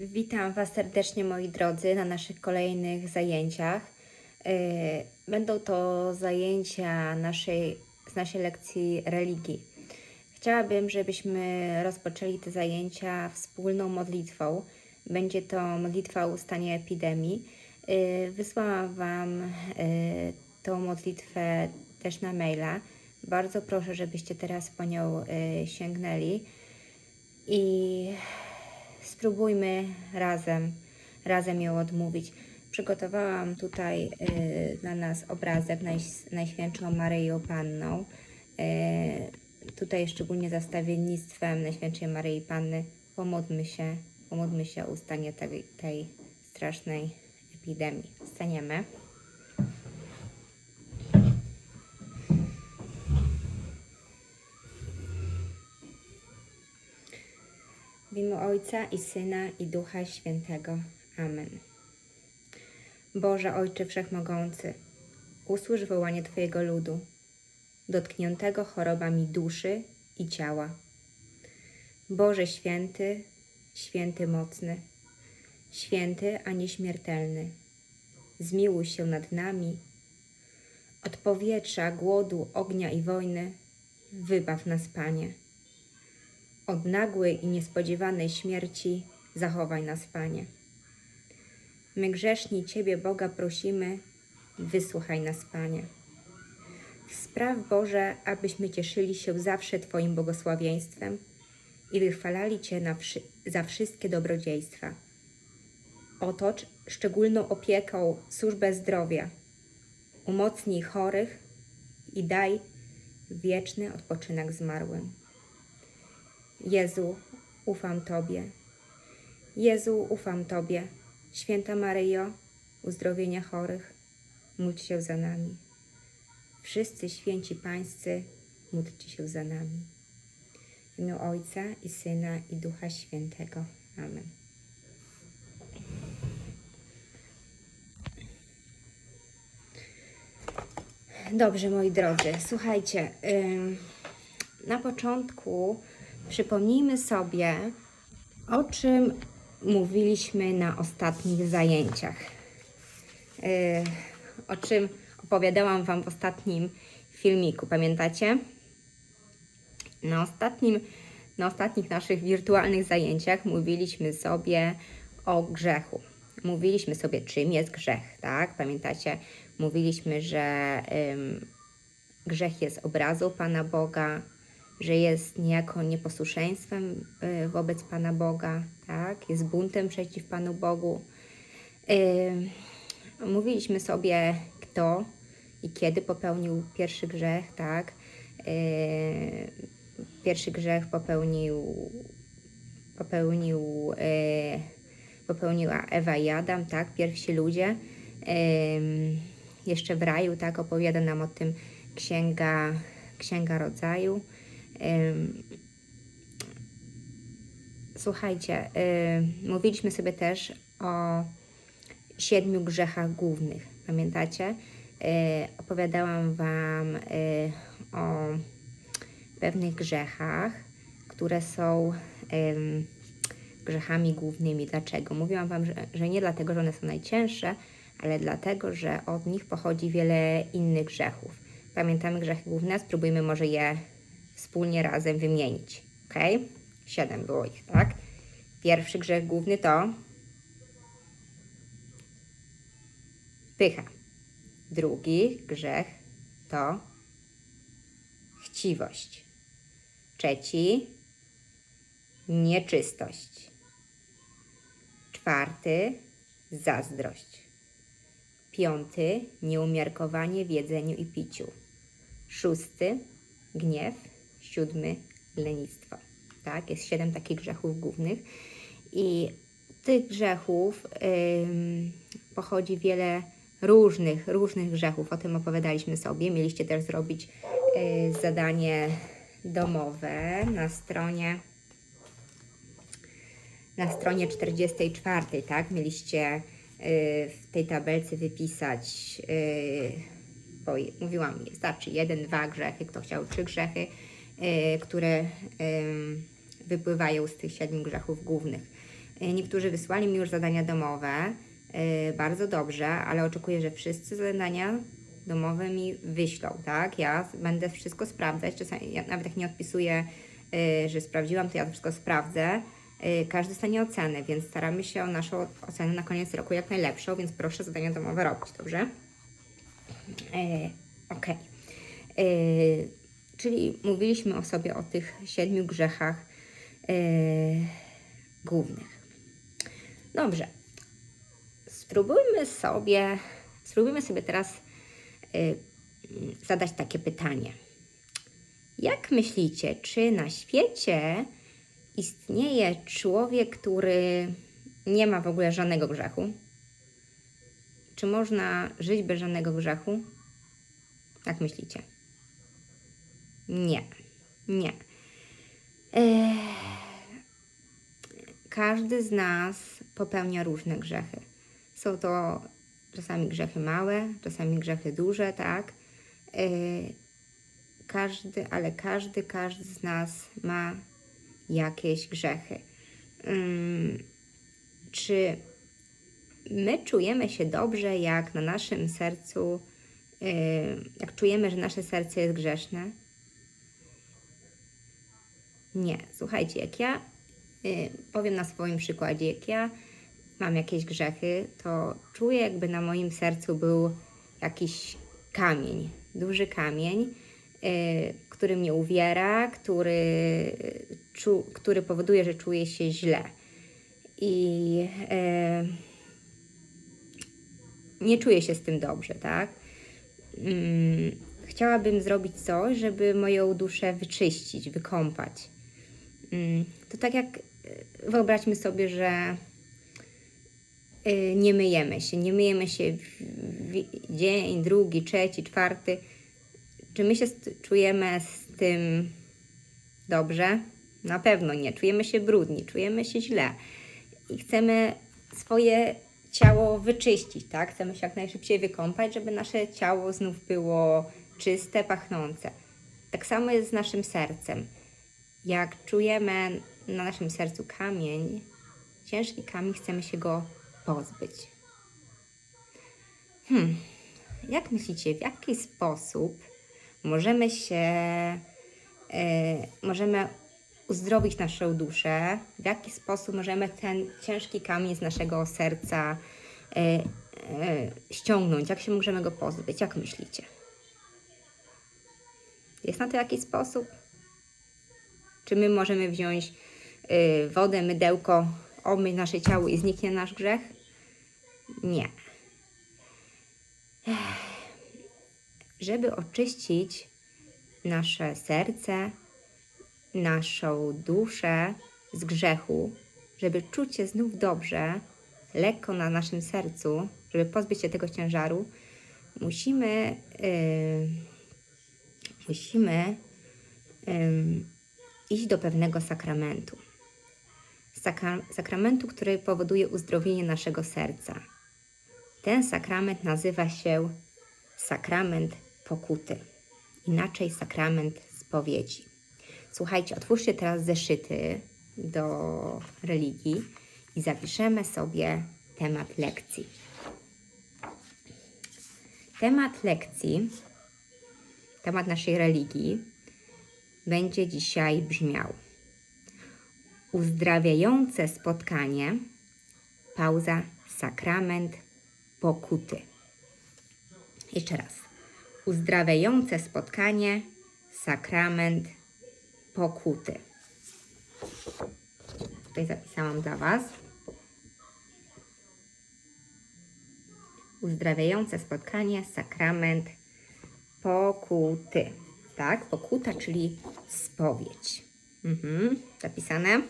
Witam Was serdecznie, moi drodzy, na naszych kolejnych zajęciach. Yy, Będą to zajęcia naszej, z naszej lekcji religii. Chciałabym, żebyśmy rozpoczęli te zajęcia wspólną modlitwą. Będzie to modlitwa o ustanie epidemii. Yy, Wysłałam Wam yy, tą modlitwę też na maila. Bardzo proszę, żebyście teraz po nią sięgnęli i spróbujmy razem, razem ją odmówić. Przygotowałam tutaj y, dla nas obrazek Naj, Najświętszą Maryją Panną. Y, tutaj szczególnie za stawiennictwem Najświętszej Maryi Panny pomódlmy się, pomódlmy się o ustanie tej, tej strasznej epidemii. Staniemy. Imię Ojca i Syna i Ducha Świętego. Amen. Boże Ojcze Wszechmogący, usłysz wołanie Twojego ludu, dotkniętego chorobami duszy i ciała. Boże Święty, Święty Mocny, Święty a nieśmiertelny, zmiłuj się nad nami. Od powietrza, głodu, ognia i wojny wybaw nas, Panie. Od nagłej i niespodziewanej śmierci zachowaj nas, Panie. My grzeszni Ciebie, Boga, prosimy, wysłuchaj nas, Panie. Spraw, Boże, abyśmy cieszyli się zawsze Twoim błogosławieństwem i wychwalali Cię wszy- za wszystkie dobrodziejstwa. Otocz szczególną opieką służbę zdrowia. Umocnij chorych i daj wieczny odpoczynek zmarłym. Jezu, ufam Tobie. Jezu, ufam Tobie. Święta Maryjo, uzdrowienia chorych, módl się za nami. Wszyscy święci pańscy, módlcie się za nami. W imię Ojca i Syna i Ducha Świętego. Amen. Dobrze, moi drodzy, słuchajcie, na początku przypomnijmy sobie, o czym mówiliśmy na ostatnich zajęciach. Yy, o czym opowiadałam Wam w ostatnim filmiku, pamiętacie? Na, ostatnim, na ostatnich naszych wirtualnych zajęciach mówiliśmy sobie o grzechu. Mówiliśmy sobie, czym jest grzech, tak? Pamiętacie? Mówiliśmy, że grzech jest obrazą Pana Boga, że jest niejako nieposłuszeństwem y, wobec Pana Boga, tak? Jest buntem przeciw Panu Bogu. Y, Mówiliśmy sobie, kto i kiedy popełnił pierwszy grzech, tak? Y, Pierwszy grzech popełnił, popełnił, popełniła Ewa i Adam, tak? Pierwsi ludzie. Jeszcze w raju, tak? Opowiada nam o tym księga, księga rodzaju. Słuchajcie, mówiliśmy sobie też o siedmiu grzechach głównych. Pamiętacie? Y, opowiadałam Wam y, o pewnych grzechach, które są grzechami głównymi. Dlaczego? Mówiłam Wam, że nie dlatego, że one są najcięższe, ale dlatego, że od nich pochodzi wiele innych grzechów. Pamiętamy grzechy główne, spróbujmy może je wspólnie razem wymienić. Ok? Siedem było ich, tak? Pierwszy grzech główny to pycha. Drugi grzech to chciwość. Trzeci nieczystość. Czwarty zazdrość. Piąty nieumiarkowanie w jedzeniu i piciu. Szósty gniew. Siódmy lenistwo. Tak, jest siedem takich grzechów głównych. I tych grzechów ym, pochodzi wiele różnych, różnych grzechów. O tym opowiadaliśmy sobie. Mieliście też zrobić y, zadanie domowe na stronie na stronie 44, tak? Mieliście y, w tej tabelce wypisać, y, bo mówiłam, starczy jeden, dwa grzechy, kto chciał trzy grzechy, które ym, wypływają z tych siedmiu grzechów głównych. Y, Niektórzy wysłali mi już zadania domowe. y, Bardzo dobrze, ale oczekuję, że wszyscy zadania domowe mi wyślą, tak? Ja będę wszystko sprawdzać. Czasami, ja nawet jak nie odpisuję, że sprawdziłam, to ja to wszystko sprawdzę. Każdy dostanie ocenę, więc staramy się o naszą ocenę na koniec roku jak najlepszą, więc proszę zadania domowe robić, dobrze? E, Okej. E, Czyli mówiliśmy o sobie o tych siedmiu grzechach e, głównych. Dobrze. Spróbujmy sobie, spróbujmy sobie teraz e, zadać takie pytanie. Jak myślicie, czy na świecie istnieje człowiek, który nie ma w ogóle żadnego grzechu? Czy można żyć bez żadnego grzechu? Jak myślicie? Nie, nie. Ech, każdy z nas popełnia różne grzechy. Są to czasami grzechy małe, czasami grzechy duże, tak? Ech, każdy, ale każdy, każdy z nas ma jakieś grzechy. Ym, czy my czujemy się dobrze, jak na naszym sercu, yy, jak czujemy, że nasze serce jest grzeszne? Nie. Słuchajcie, jak ja yy, powiem na swoim przykładzie, jak ja mam jakieś grzechy, to czuję, jakby na moim sercu był jakiś kamień, duży kamień, yy, który mnie uwiera, który, czu, który powoduje, że czuję się źle. I yy, nie czuję się z tym dobrze, tak? Mm, chciałabym zrobić coś, żeby moją duszę wyczyścić, wykąpać. Mm, to tak jak y, wyobraźmy sobie, że y, nie myjemy się, nie myjemy się dzień, drugi, trzeci, czwarty. Czy my się czujemy z tym dobrze? Na pewno nie. Czujemy się brudni, czujemy się źle i chcemy swoje ciało wyczyścić, tak? Chcemy się jak najszybciej wykąpać, żeby nasze ciało znów było czyste, pachnące. Tak samo jest z naszym sercem. Jak czujemy na naszym sercu kamień, ciężki kamień, chcemy się go pozbyć. Hmm, jak myślicie, w jaki sposób możemy się, e, możemy uzdrowić naszą duszę, w jaki sposób możemy ten ciężki kamień z naszego serca e, e, ściągnąć, jak się możemy go pozbyć, jak myślicie? Jest na to jakiś sposób? Czy my możemy wziąć y, wodę, mydełko, obmyć nasze ciało i zniknie nasz grzech? Nie. Żeby oczyścić nasze serce, naszą duszę z grzechu, żeby czuć się znów dobrze, lekko na naszym sercu, żeby pozbyć się tego ciężaru, musimy, yy, musimy ym, iść do pewnego sakramentu. Sakra sakramentu, który powoduje uzdrowienie naszego serca. Ten sakrament nazywa się sakrament pokuty, inaczej sakrament spowiedzi. Słuchajcie, otwórzcie teraz zeszyty do religii i zapiszemy sobie temat lekcji. Temat lekcji, temat naszej religii będzie dzisiaj brzmiał uzdrawiające spotkanie, pauza, sakrament pokuty. Jeszcze raz. Uzdrawiające spotkanie, sakrament pokuty. Tutaj zapisałam dla Was. Uzdrawiające spotkanie, sakrament pokuty. Tak, pokuta, czyli spowiedź. Mhm, zapisane.